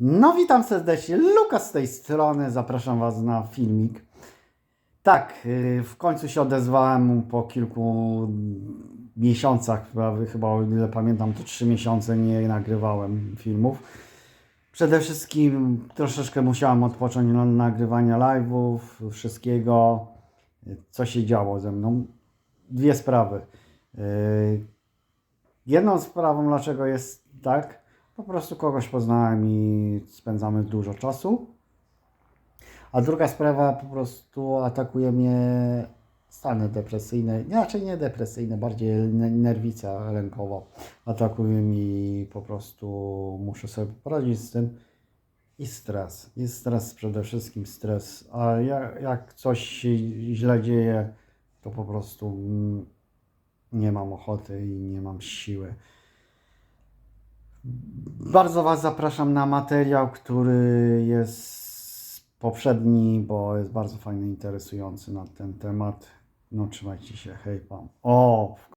No witam serdecznie, Lukas z tej strony, zapraszam Was na filmik. Tak, yy, w końcu się odezwałem po kilku miesiącach, prawie chyba o ile pamiętam, to trzy miesiące nie nagrywałem filmów. Przede wszystkim troszeczkę musiałem odpocząć od nagrywania live'ów, wszystkiego, co się działo ze mną. Dwie sprawy. Yy, Jedną sprawą, dlaczego jest tak, po prostu kogoś poznałem i spędzamy dużo czasu. A druga sprawa, po prostu atakuje mnie stany depresyjne, raczej nie depresyjne, bardziej nerwica lękowa. Atakuje mi po prostu, muszę sobie poradzić z tym. I stres. I stres przede wszystkim stres. A jak, jak coś się źle dzieje, to po prostu mm, nie mam ochoty i nie mam siły. Bardzo Was zapraszam na materiał, który jest poprzedni, bo jest bardzo fajny, interesujący na ten temat. No trzymajcie się, hej pan. O,